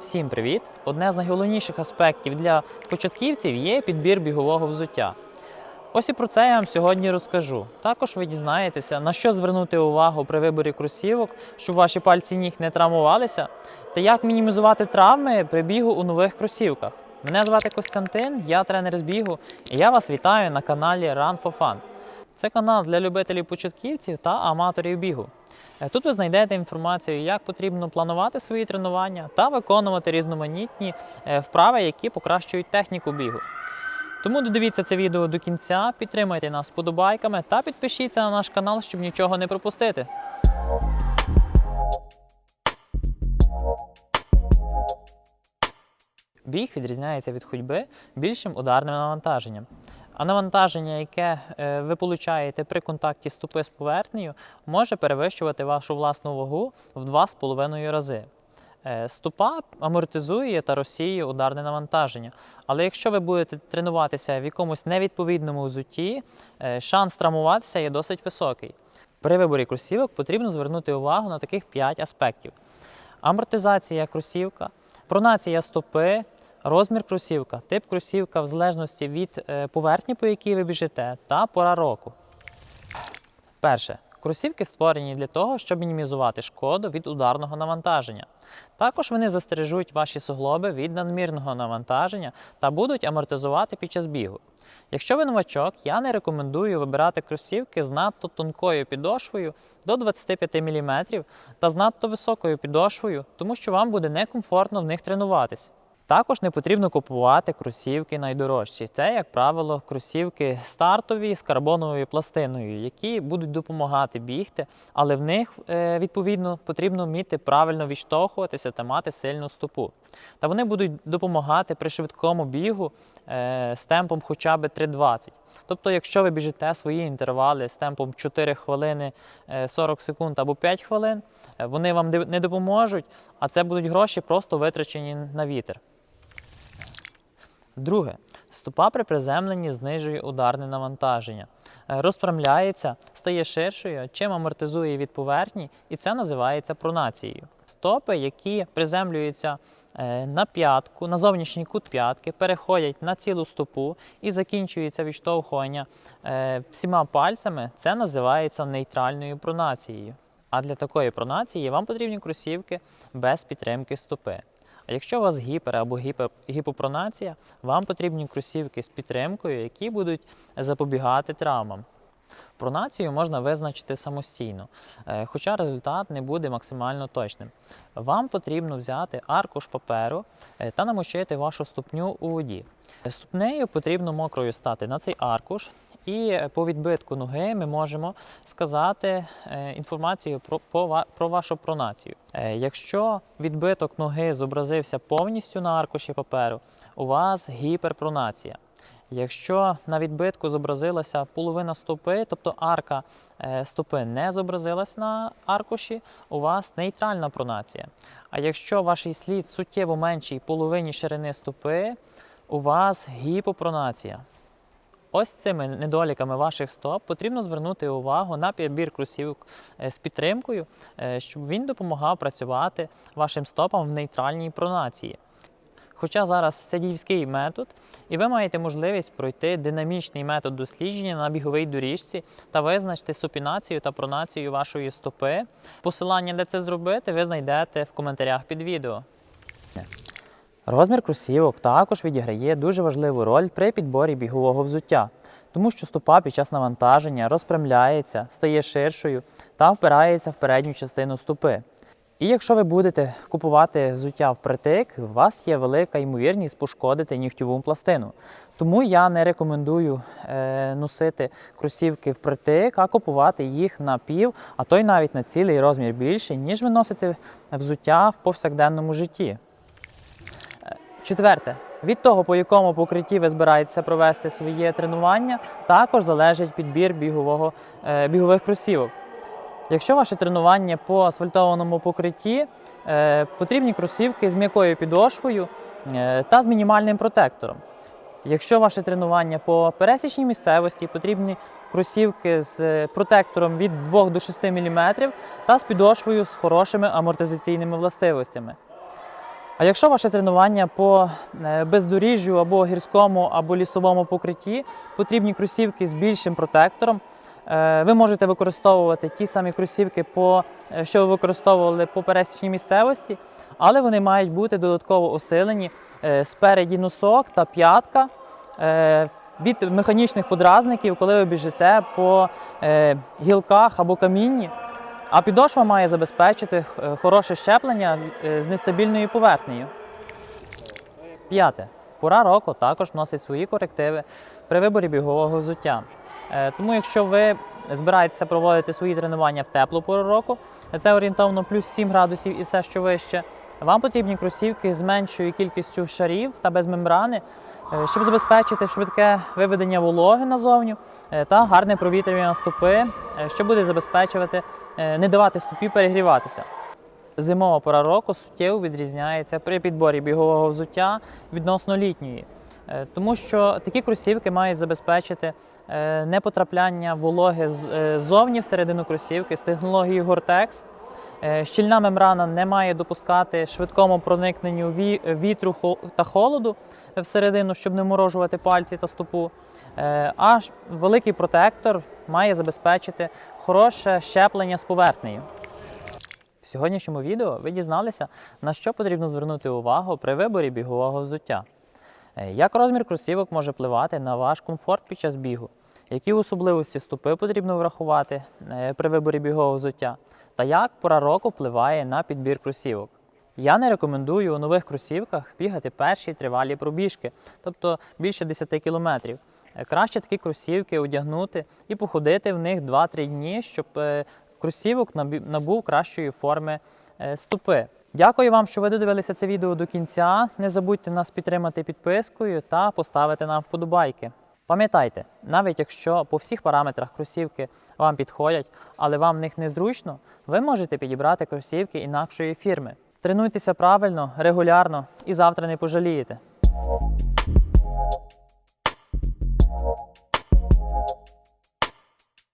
Всім привіт! Одне з найголовніших аспектів для початківців є підбір бігового взуття. Ось і про це я вам сьогодні розкажу. Також ви дізнаєтеся, на що звернути увагу при виборі кросівок, щоб ваші пальці ніг не травмувалися, та як мінімізувати травми при бігу у нових кросівках. Мене звати Костянтин, я тренер з бігу, і я вас вітаю на каналі Run for Fun. Це канал для любителів початківців та аматорів бігу. Е, Тут ви знайдете інформацію, як потрібно планувати свої тренування та виконувати різноманітні е, вправи, які покращують техніку бігу. Тому додивіться це відео до кінця, підтримайте нас вподобайками та підпишіться на наш канал, щоб нічого не пропустити. Біг відрізняється від ходьби більшим ударним навантаженням. А навантаження, яке е, ви получаєте при контакті стопи з поверхнею, може перевищувати вашу власну вагу в 2,5 рази. Е, Стопа амортизує та розсіює ударне навантаження. Але якщо ви будете тренуватися в якомусь невідповідному взутті, е, шанс травмуватися є досить високий. При виборі кросівок потрібно звернути увагу на таких 5 аспектів: амортизація кросівка, пронація стопи, розмір кросівка, тип кросівка в залежності від е, поверхні, по якій ви біжите, та пора року. Перше. Кросівки створені для того, щоб мінімізувати шкоду від ударного навантаження. Також вони застережуть ваші суглоби від надмірного навантаження та будуть амортизувати під час бігу. Якщо ви новачок, я не рекомендую вибирати кросівки з надто тонкою підошвою до 25 мм та з надто високою підошвою, тому що вам буде некомфортно в них тренуватись. Також не потрібно купувати кросівки найдорожчі. Це, як правило, кросівки стартові з карбоновою пластиною, які будуть допомагати бігти, але в них е, відповідно потрібно вміти правильно відштовхуватися та мати сильну стопу. Та вони будуть допомагати при швидкому бігу е, з темпом хоча б 3,20. Тобто, якщо ви біжите свої інтервали з темпом 4 хвилини е, 40 секунд або 5 хвилин, е, вони вам не допоможуть, а це будуть гроші просто витрачені на вітер. Друге, стопа при приземленні знижує ударне навантаження, Е, розпрямляється, стає ширшою, чим амортизує від поверхні, і це називається пронацією. Стопи, які приземлюються е, на п'ятку, на зовнішній кут п'ятки, переходять на цілу стопу і закінчується відштовхування е, всіма пальцями, це називається нейтральною пронацією. А для такої пронації вам потрібні кросівки без підтримки стопи. Якщо у вас гіпер або гіпопронація, вам потрібні кросівки з підтримкою, які будуть запобігати травмам. Пронацію можна визначити самостійно, е, хоча результат не буде максимально точним. Вам потрібно взяти аркуш паперу е, та намочити вашу ступню у воді. Ступнею потрібно мокрою стати на цей аркуш, і е, по відбитку ноги ми можемо сказати е, інформацію про, про вашу пронацію. Е, Якщо відбиток ноги зобразився повністю на аркуші паперу, у вас гіперпронація. Якщо на відбитку зобразилася половина стопи, тобто арка стопи не зобразилась на аркуші, у вас нейтральна пронація. А якщо ваш слід суттєво менший половині ширини стопи, у вас гіпопронація. Ось цими недоліками ваших стоп потрібно звернути увагу на підбір кросівок е, з підтримкою, е, щоб він допомагав працювати вашим стопам в нейтральній пронації. Хоча зараз це діївський метод, і ви маєте можливість пройти динамічний метод дослідження на біговій доріжці та визначити супінацію та пронацію вашої стопи. Посилання, де це зробити, ви знайдете в коментарях під відео. Розмір кросівок також відіграє дуже важливу роль при підборі бігового взуття, тому що стопа під час навантаження розпрямляється, стає ширшою та впирається в передню частину стопи. І якщо ви будете купувати взуття впритик, у вас є велика ймовірність пошкодити нігтєву пластину. Тому я не рекомендую е, носити кросівки впритик, а купувати їх на пів, а то й навіть на цілий розмір більше, ніж ви носите взуття в повсякденному житті. Четверте, від того, по якому покритті ви збираєтеся провести своє тренування, також залежить підбір бігового, е, бігових кросівок. Якщо ваше тренування по асфальтованому покритті, е, потрібні кросівки з м'якою підошвою е, та з мінімальним протектором. Якщо ваше тренування по пересічній місцевості, потрібні кросівки з протектором від 2 до 6 мм та з підошвою з хорошими амортизаційними властивостями. А якщо ваше тренування по е, бездоріжжю або гірському, або лісовому покритті, потрібні кросівки з більшим протектором, е, ви можете використовувати ті самі кросівки, по, е, що ви використовували по пересічній місцевості, але вони мають бути додатково усилені е, спереді носок та п'ятка від механічних подразників, коли ви біжите по гілках або камінні. А підошва має забезпечити е, хороше щеплення е, з нестабільною поверхнею. П'яте. Пора року також вносить свої корективи при виборі бігового взуття. Е, Тому, якщо ви збираєтеся проводити свої тренування в теплу пору року, це орієнтовно плюс 7 градусів і все, що вище, вам потрібні кросівки з меншою кількістю шарів та без мембрани, е, щоб забезпечити швидке виведення вологи назовню е, та гарне провітрювання стопи, е, що буде забезпечувати, не давати стопі перегріватися. Зимова пора року суттєво відрізняється при підборі бігового взуття відносно літньої, тому що такі кросівки мають забезпечити непотрапляння вологи ззовні всередину кросівки з технологією Gore-Tex. Е, Щільна мембрана не має допускати швидкому проникненню вітру та холоду всередину, щоб не морожувати пальці та стопу. Е, А великий протектор має забезпечити хороше щеплення з поверхнею. В сьогоднішньому відео ви дізналися, на що потрібно звернути увагу при виборі бігового взуття. Е, Як розмір кросівок може впливати на ваш комфорт під час бігу? Які особливості стопи потрібно врахувати при виборі бігового взуття? Та як пора року впливає на підбір кросівок? Я не рекомендую у нових кросівках бігати перші тривалі пробіжки, тобто більше 10 кілометрів. Е, Краще такі кросівки одягнути і походити в них 2-3 дні, щоб е, кросівок набув кращої форми е, стопи. Дякую вам, що ви додивилися це відео до кінця. Не забудьте нас підтримати підпискою та поставити нам вподобайки. Пам'ятайте, навіть якщо по всіх параметрах кросівки вам підходять, але вам них незручно, ви можете підібрати кросівки інакшої фірми. Тренуйтеся правильно, регулярно і завтра не пожалієте.